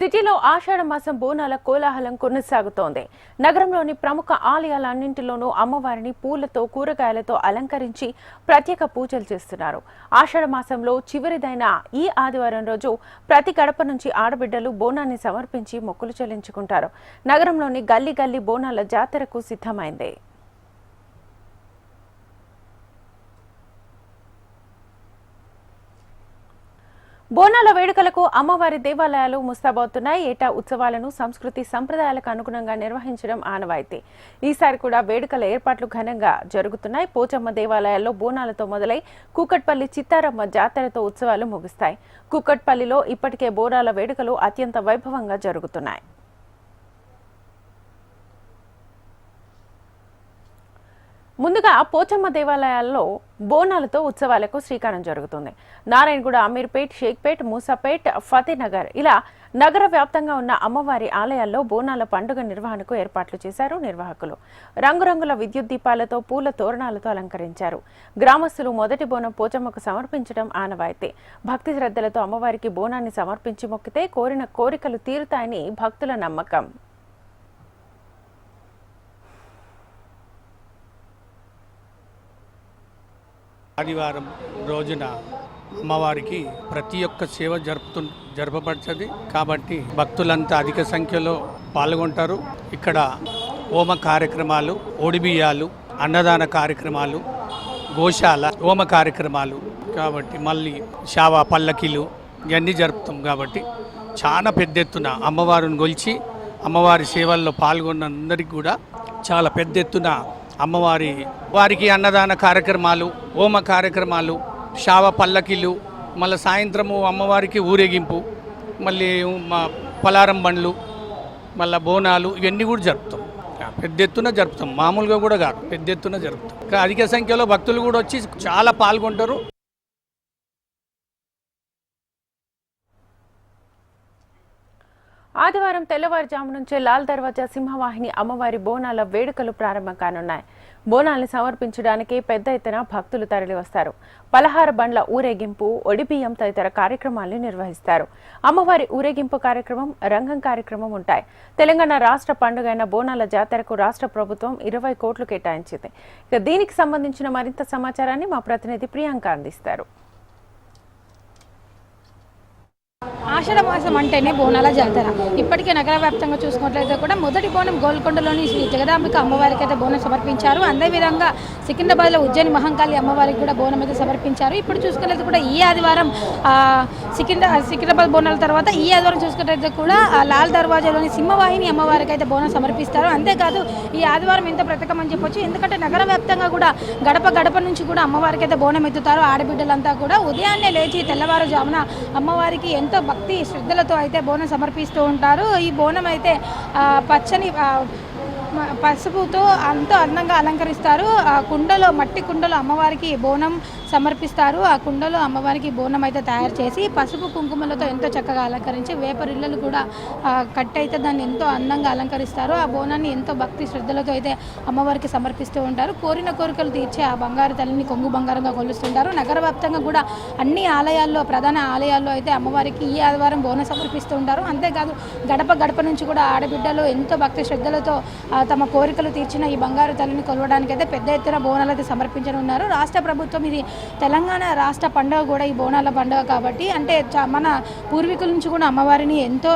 సిటీలో ఆషాఢ మాసం బోనాల కోలాహలం కొనసాగుతోంది. నగరంలోని ప్రముఖ ఆలయాలన్నింటిలోనూ అమ్మవారిని పూలతో కూరగాయలతో అలంకరించి ప్రత్యేక పూజలు చేస్తున్నారు. ఆషాఢ మాసంలో చివరిదైన ఈ ఆదివారం రోజు ప్రతి గడప నుంచి ఆడబిడ్డలు బోనాన్ని సమర్పించి మొక్కులు చెల్లించుకుంటారు. నగరంలోని గల్లీ గల్లీ బోనాల జాతరకు సిద్ధమైంది. బోనాల వేడుకలకు అమ్మవారి దేవాలయాలు ముస్తాబవుతున్నాయి ఏటా ఉత్సవాలను సంస్కృతి సంప్రదాయాలకు అనుగుణంగా నిర్వహించడం ఆనవాయితీ. ఈసారి కూడా వేడుకల ఏర్పాట్లు ఘనంగా జరుగుతున్నాయి. పోచమ్మ దేవాలయాల్లో బోనాలతో మొదలై కూకట్పల్లి చిత్తారమ్మ జాతరతో ఉత్సవాలు ముగుస్తాయి. కూకట్పల్లిలో ఇప్పటికే బోనాల వేడుకలు అత్యంత వైభవంగా జరుగుతున్నాయి. ముందుగా పోచమ్మ దేవాలయాల్లో బోనాలతో ఉత్సవాలకు శ్రీకారం జరుగుతుంది. నారాయణగూడ అమీర్పేట్ షేక్పేట్ మూసాపేట్ ఫతేనగర్ ఇలా నగర వ్యాప్తంగా ఉన్న అమ్మవారి ఆలయాల్లో బోనాల పండుగ నిర్వహణకు ఏర్పాట్లు చేశారు నిర్వాహకులు. రంగురంగుల విద్యుత్ దీపాలతో పూల తోరణాలతో అలంకరించారు. గ్రామస్తులు మొదటి బోనం పోచమ్మకు సమర్పించడం ఆనవాయితీ. భక్తి శ్రద్ధలతో అమ్మవారికి బోనాన్ని సమర్పించి మొక్కితే కోరిన కోరికలు తీరుతాయని భక్తుల నమ్మకం. ఆదివారం రోజున అమ్మవారికి ప్రతి ఒక్క సేవ జరుపుతు జరపబడుతుంది. కాబట్టి భక్తులంతా అధిక సంఖ్యలో పాల్గొంటారు. ఇక్కడ హోమ కార్యక్రమాలు ఒడిబియ్యాలు అన్నదాన కార్యక్రమాలు గోశాల హోమ కార్యక్రమాలు కాబట్టి మళ్ళీ శావ పల్లకిలు ఇవన్నీ జరుపుతాం కాబట్టి చాలా పెద్ద ఎత్తున అమ్మవారిని గొలిచి అమ్మవారి సేవల్లో పాల్గొన్న అందరికీ కూడా చాలా పెద్ద ఎత్తున అమ్మవారి వారికి అన్నదాన కార్యక్రమాలు హోమ కార్యక్రమాలు శావ పల్లకిలు మళ్ళీ సాయంత్రము అమ్మవారికి ఊరేగింపు మళ్ళీ మా పలారం బండ్లు మళ్ళీ బోనాలు ఇవన్నీ కూడా జరుపుతాం. పెద్ద ఎత్తున జరుపుతాం. మామూలుగా కూడా కాదు పెద్ద ఎత్తున జరుపుతాం. అధిక సంఖ్యలో భక్తులు కూడా వచ్చి చాలా పాల్గొంటారు. ఆదివారం తెల్లవారుజాము నుంచే లాల్ దర్వాజా సింహవాహిని అమ్మవారి బోనాల వేడుకలు ప్రారంభం కానున్నాయి. బోనాల్ని సమర్పించడానికి పెద్ద ఎత్తున భక్తులు తరలివస్తారు. పలహార బండ్ల ఊరేగింపు ఒడిబియ్యం తదితర కార్యక్రమాలను నిర్వహిస్తారు. అమ్మవారి ఊరేగింపు కార్యక్రమం రంగం కార్యక్రమం ఉంటాయి. తెలంగాణ రాష్ట్ర పండుగైన బోనాల జాతరకు రాష్ట్ర ప్రభుత్వం ఇరవై కోట్లు కేటాయించింది. ఇక దీనికి సంబంధించిన మరింత సమాచారాన్ని మా ప్రతినిధి ప్రియాంక అందిస్తారు. ఆషాఢ మాసం అంటేనే బోనాల జాతర. ఇప్పటికే నగర వ్యాప్తంగా చూసుకున్నట్లయితే కూడా మొదటి బోనం గోల్కొండలోని శ్రీ జగదాంబిక అమ్మవారికి అయితే బోనం సమర్పించారు. అదేవిధంగా సికింద్రాబాద్లో ఉజ్జయిని మహంకాళి అమ్మవారికి కూడా బోనం అయితే సమర్పించారు. ఇప్పుడు చూసుకున్నట్లయితే కూడా ఈ ఆదివారం సికింద్రా సికింద్రాబాద్ బోనాల తర్వాత ఈ ఆదివారం చూసుకున్నట్లయితే కూడా లాల్ దర్వాజాలోని సింహవాహిని అమ్మవారికి అయితే బోనం సమర్పిస్తారు. అంతేకాదు ఈ ఆదివారం ఎంత ప్రత్యేకం అని చెప్పొచ్చు. ఎందుకంటే నగర వ్యాప్తంగా కూడా గడప గడప నుంచి కూడా అమ్మవారికి అయితే బోనం ఎత్తుతారు. ఆడబిడ్డలంతా కూడా ఉదయాన్నే లేచి తెల్లవారుజామున అమ్మవారికి ఎంతో భక్తి శ్రద్ధలతో అయితే బోనం సమర్పిస్తూ ఉంటారు. ఈ బోనం అయితే ఆ, పచ్చని పసుపుతో అంతో అందంగా అలంకరిస్తారు. ఆ కుండలో మట్టి కుండలో అమ్మవారికి బోనం సమర్పిస్తారు. ఆ కుండలో అమ్మవారికి బోనం అయితే తయారు చేసి పసుపు కుంకుమలతో ఎంతో చక్కగా అలంకరించి వేపరిల్లలు కూడా కట్ అయితే దాన్ని ఎంతో అందంగా అలంకరిస్తారు. ఆ బోనాన్ని ఎంతో భక్తి శ్రద్ధలతో అయితే అమ్మవారికి సమర్పిస్తూ ఉంటారు. కోరిన కోరికలు తీర్చే ఆ బంగారు తల్లిని కొంగు బంగారంగా కొలుస్తుంటారు. నగర వ్యాప్తంగా కూడా అన్ని ఆలయాల్లో ప్రధాన ఆలయాల్లో అయితే అమ్మవారికి ఈ ఆదివారం బోనం సమర్పిస్తూ ఉంటారు. అంతేకాదు గడప గడప నుంచి కూడా ఆడబిడ్డలు ఎంతో భక్తి శ్రద్ధలతో ఆ, తమ కోరికలు తీర్చిన ఈ బంగారు తల్లిని కొలవడానికి అయితే పెద్ద ఎత్తున బోనాలు అయితే సమర్పించనున్నారు. రాష్ట్ర ప్రభుత్వం ఇది తెలంగాణ రాష్ట్ర పండుగ కూడా ఈ బోనాల పండుగ కాబట్టి అంటే చ- మన పూర్వీకుల నుంచి కూడా అమ్మవారిని ఎంతో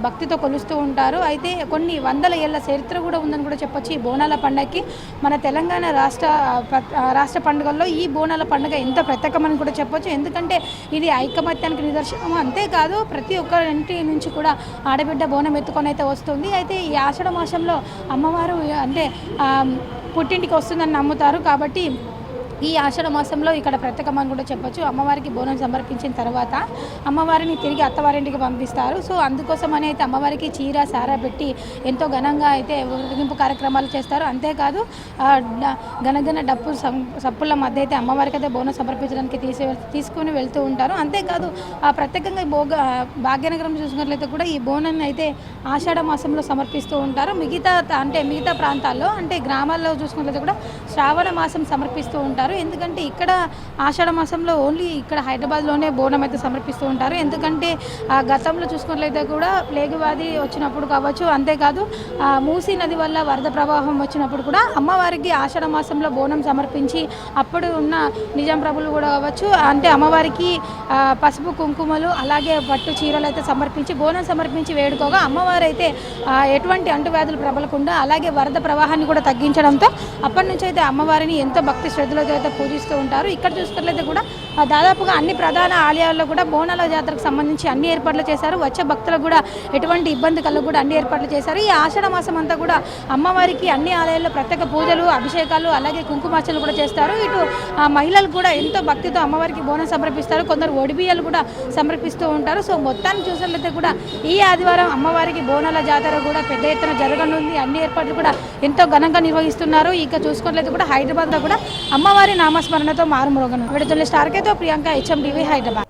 భక్తితో కొలుస్తూ ఉంటారు. అయితే కొన్ని వందల ఏళ్ళ చరిత్ర కూడా ఉందని కూడా చెప్పొచ్చు ఈ బోనాల పండుగకి మన తెలంగాణ రాష్ట్ర ప్ర- రాష్ట్ర పండుగల్లో ఈ బోనాల పండుగ ఎంత ప్రత్యేకమని కూడా చెప్పొచ్చు. ఎందుకంటే ఇది ఐకమత్యానికి నిదర్శనం అంతేకాదు ప్రతి ఒక్కరింటి నుంచి కూడా ఆడబిడ్డ బోనం ఎత్తుకొని అయితే వస్తుంది. అయితే ఈ ఆషాఢ మాసంలో అమ్మ అమ్మవారు అంటే పుట్టింటికి వస్తుందని నమ్ముతారు కాబట్టి ఈ ఆషాఢ మాసంలో ఇక్కడ ప్రత్యేకమని కూడా చెప్పొచ్చు. అమ్మవారికి బోనం సమర్పించిన తర్వాత అమ్మవారిని తిరిగి అత్తవారింటికి పంపిస్తారు. సో అందుకోసమని అయితే అమ్మవారికి చీర సారా పెట్టి ఎంతో ఘనంగా అయితే ఊరేగింపు కార్యక్రమాలు చేస్తారు. అంతేకాదు ఘనఘన డ- డప్పు సప్పుల మధ్య అయితే అమ్మవారికి అయితే బోనం సమర్పించడానికి తీసి తీసుకుని వెళ్తూ ఉంటారు. అంతేకాదు ఆ ప్రత్యేకంగా భోగ భాగ్యనగరం చూసుకున్నట్లయితే కూడా ఈ బోనాన్ని అయితే ఆషాఢ మాసంలో సమర్పిస్తూ ఉంటారు. మిగతా అంటే మిగతా ప్రాంతాల్లో అంటే గ్రామాల్లో చూసుకున్నట్లయితే కూడా శ్రావణ మాసం సమర్పిస్తూ ఉంటారు. ఉంటారు. ఎందుకంటే ఇక్కడ ఆషాఢ మాసంలో ఓన్లీ ఇక్కడ హైదరాబాద్లోనే బోనం అయితే సమర్పిస్తూ ఉంటారు. ఎందుకంటే ఆ గతంలో చూసుకున్నట్లయితే కూడా ప్లేగు వ్యాధి వచ్చినప్పుడు కావచ్చు అంతేకాదు ఆ మూసీ నది వల్ల వరద ప్రవాహం వచ్చినప్పుడు కూడా అమ్మవారికి ఆషాఢ మాసంలో బోనం సమర్పించి అప్పుడు ఉన్న నిజాం ప్రభులు కూడా కావచ్చు అంటే అమ్మవారికి పసుపు కుంకుమలు అలాగే పట్టు చీరలు అయితే సమర్పించి బోనం సమర్పించి వేడుకోగా అమ్మవారు అయితే ఎటువంటి అంటువ్యాధులు ప్రబలకుండా అలాగే వరద ప్రవాహాన్ని కూడా తగ్గించడంతో అప్పటి నుంచి అయితే అమ్మవారిని ఎంతో భక్తి శ్రద్ధలతో అయితే పూజిస్తూ ఉంటారు. ఇక్కడ చూసుకున్నట్లయితే కూడా దాదాపుగా అన్ని ప్రధాన ఆలయాల్లో కూడా బోనాల జాతరకు సంబంధించి అన్ని ఏర్పాట్లు చేశారు. వచ్చే భక్తులకు కూడా ఎటువంటి ఇబ్బంది కలగ కూడా అన్ని ఏర్పాట్లు చేశారు. ఈ ఆషాఢ మాసం అంతా కూడా అమ్మవారికి అన్ని ఆలయాల్లో ప్రత్యేక పూజలు అభిషేకాలు అలాగే కుంకుమార్చనలు కూడా చేస్తారు. ఇటు ఆ మహిళలు కూడా ఎంతో భక్తితో అమ్మవారికి బోనం సమర్పిస్తారు. కొందరు ఒడిబియ్యాలు కూడా సమర్పిస్తూ ఉంటారు. సో మొత్తాన్ని చూసినట్లయితే కూడా ఈ ఆదివారం అమ్మవారికి బోనాల జాతర కూడా పెద్ద ఎత్తున జరగనుంది. అన్ని ఏర్పాట్లు కూడా ఎంతో ఘనంగా నిర్వహిస్తున్నారు. ఇక చూసుకున్నట్లయితే కూడా హైదరాబాద్లో కూడా అమ్మవారి నామస్మరణతో మారుమోగను విడుదల స్టార్కేతో ప్రియాంక హెచ్ఎం టీవీ హైదరాబాద్